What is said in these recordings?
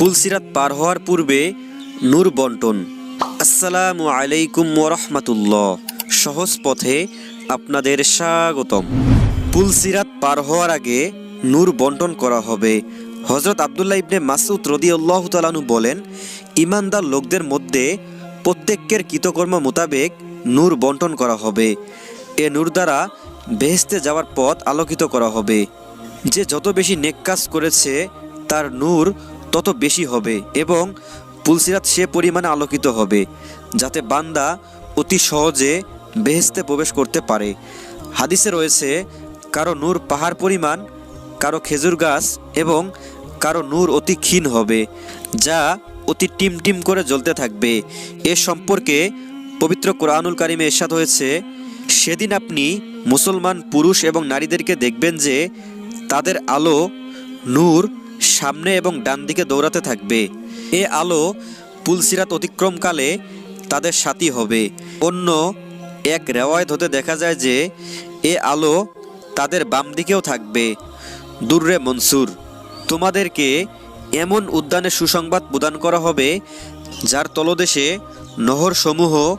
পুলসিরাত পার হওয়ার পূর্বে নূর বন্টন। আসসালামু আলাইকুম ওরহমাতুল্লাহ সহজ পথে আপনাদের স্বাগতম। পুলসিরাত পার হওয়ার আগে নূর বন্টন করা হবে। হজরত আবদুল্লাহ ইবনে মাসুদ রদিউল্লাহ তালানু বলেন ইমানদার লোকদের মধ্যে প্রত্যেকের কৃতকর্ম মোতাবেক নূর বন্টন করা হবে। এ নূর দ্বারা বেহেস্তে যাওয়ার পথ আলোকিত করা হবে। যে যত বেশি নেক কাজ করেছে, তার নূর তত বেশি হবে এবং পুলসিরাত সে পরিমাণে আলোকিত হবে, যাতে বান্দা অতি সহজে বেহেস্তে প্রবেশ করতে পারে। হাদিসে রয়েছে, কারও নূর পাহাড় পরিমাণ, কারও খেজুর গাছ এবং কারও নূর অতি ক্ষীণ হবে, যা অতি টিম টিম করে জ্বলতে থাকবে। এ সম্পর্কে পবিত্র কোরআনুল কারিমে এরশাদ হয়েছে, সেদিন আপনি মুসলমান, পুরুষ এবং নারীদেরকে দেখবেন যে তাদের আলো, নূর সামনে এবং ডান দিকে দৌড়াতে থাকবে। এ আলো পুলসিরাত অতিক্রমকালে তাদের সাথী হবে। অন্য এক রেওয়ায়ত হতে দেখা যায় যে, এ আলো তাদের বাম দিকেও থাকবে। দুর্রে মনসুর, তোমাদেরকে এমন উদ্যানে সুসংবাদ প্রদান করা হবে যার তলদেশে নহরসমূহ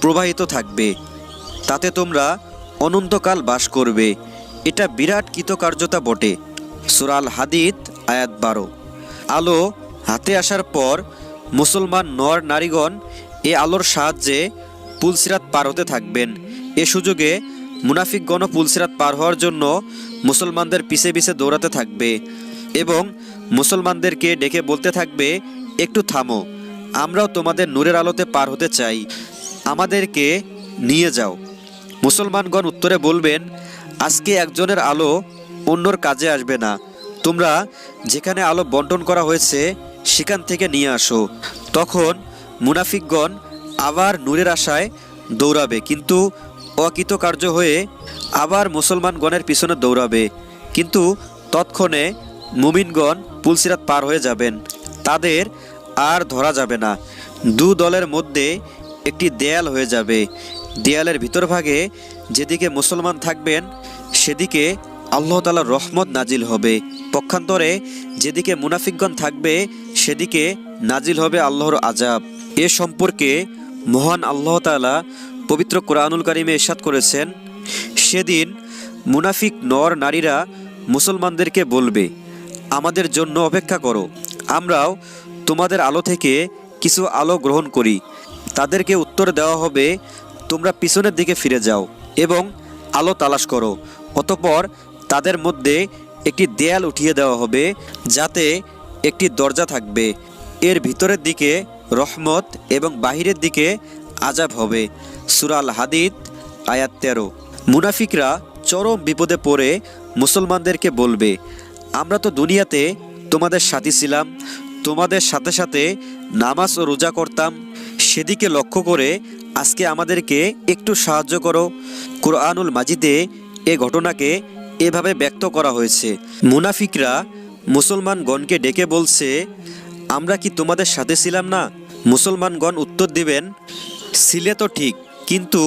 প্রবাহিত থাকবে। তাতে তোমরা অনন্তকাল বাস করবে। এটা বিরাট কৃতকার্যতা বটে। সুরাল হাদিদ আয়াত বারো। আলো হাতে আসার পর মুসলমান নর নারীগণ এ আলোর সাহায্যে পুলসিরাত পার হতে থাকবেন। এ সুযোগে মুনাফিকগণ পুলসিরাত পার হওয়ার জন্য মুসলমানদের পিছে পিছে দৌড়াতে থাকবে এবং মুসলমানদেরকে ডেকে বলতে থাকবে, একটু থামো, আমরাও তোমাদের নূরের আলোতে পার হতে চাই। আমাদেরকে নিয়ে যাও। মুসলমানগণ উত্তরে বলবেন, আজকে একজনের আলো অন্যর কাজে আসবে না। তোমরা যেখানে আলো বন্টন করা হয়েছে, সেখান থেকে নিয়ে আসো। তখন মুনাফিকগণ আবার নূরের আশায় দৌড়াবে, কিন্তু অকৃতকার্য হয়ে আবার মুসলমানগণের পিছনে দৌড়াবে। কিন্তু তৎক্ষণে মুমিনগণ পুলসিরাত পার হয়ে যাবেন। তাদের আর ধরা যাবে না। দু দলের মধ্যে একটি দেয়াল হয়ে যাবে। দেয়ালের ভিতর ভাগে যেদিকে মুসলমান থাকবেন, সেদিকে আল্লাহ তালার রহমত নাজিল হবে। পক্ষান্তরে যেদিকে মুনাফিকগণ থাকবে, সেদিকে নাজিল হবে আল্লাহর আজাব এ সম্পর্কে মহান আল্লাহ তালা পবিত্র কোরআনুল কারিমে এরশাদ করেছেন, সেদিন মুনাফিক নর নারীরা মুসলমানদেরকে বলবে, আমাদের জন্য অপেক্ষা করো, আমরাও তোমাদের আলো থেকে কিছু আলো গ্রহণ করি। তাদেরকে উত্তর দেওয়া হবে, তোমরা পিছনের দিকে ফিরে যাও এবং আলো তালাশ করো। অতপর তাদের মধ্যে একটি দেয়াল উঠিয়ে দেওয়া হবে যাতে একটি দরজা থাকবে। এর ভিতরের দিকে রহমত এবং বাহিরের দিকে আজাব হবে। সুরাল হাদিদ, আয়াত তেরো। মুনাফিকরা চরম বিপদে পড়ে মুসলমানদেরকে বলবে, আমরা তো দুনিয়াতে তোমাদের সাথী ছিলাম, তোমাদের সাথে সাথে নামাজ ও রোজা করতাম। সেদিকে লক্ষ্য করে আজকে আমাদেরকে একটু সাহায্য করো। কোরআনুল মাজিদে এ ঘটনাকে এভাবে ব্যক্ত করা হয়েছে। মুনাফিকরা মুসলমানগণকে ডেকে বলছে, আমরা কি তোমাদের সাথে ছিলাম না? মুসলমানগণ উত্তর দিবেন, ছিলে তো ঠিক, কিন্তু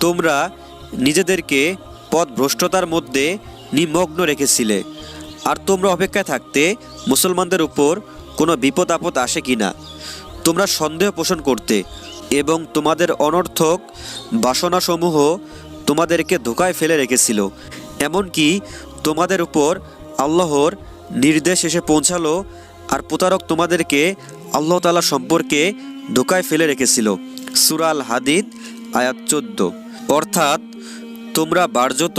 তোমরা নিজেদেরকে পথ ভ্রষ্টতার মধ্যে নিমগ্ন রেখেছিলে। আর তোমরা অপেক্ষায় থাকতে মুসলমানদের উপর কোনো বিপদ আপদ আসে কি না? তোমরা সন্দেহ পোষণ করতে এবং তোমাদের অনর্থক বাসনাসমূহ তোমাদেরকে ধোকায় ফেলে রেখেছিল। এমনকি তোমাদের উপর আল্লাহর নির্দেশ এসে পৌঁছালো আর প্রতারক তোমাদেরকে আল্লাহ তালা সম্পর্কে ধোকায় ফেলে রেখেছিল। সুরাল হাদিদ আয়াত চোদ্দ। অর্থাৎ তোমরা বার্যত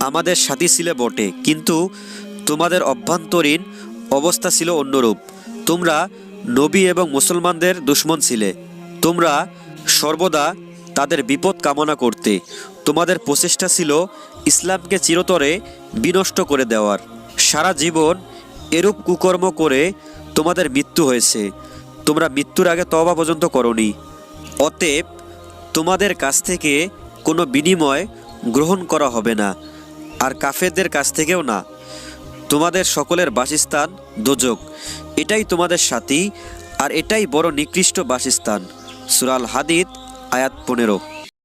আমাদের সাথী ছিলে বটে, কিন্তু তোমাদের অভ্যন্তরীণ অবস্থা ছিল অন্যরূপ। তোমরা নবী এবং মুসলমানদের দুশ্মন ছিলে। তোমরা সর্বদা তাদের বিপদ কামনা করতে। তোমাদের প্রচেষ্টা ছিল ইসলামকে চিরতরে বিনষ্ট করে দেওয়ার। সারা জীবন এরূপ কুকর্ম করে তোমাদের মৃত্যু হয়েছে। তোমরা মৃত্যুর আগে তবা পর্যন্ত করনি। অতএব তোমাদের কাছ থেকে কোনো বিনিময় গ্রহণ করা হবে না, আর কাফেরদের কাছ থেকেও না। তোমাদের সকলের বাসস্থান দোজক। এটাই তোমাদের সাথী, আর এটাই বড় নিকৃষ্ট বাসস্থান। সুরাল হাদিদ আয়াত পনেরো।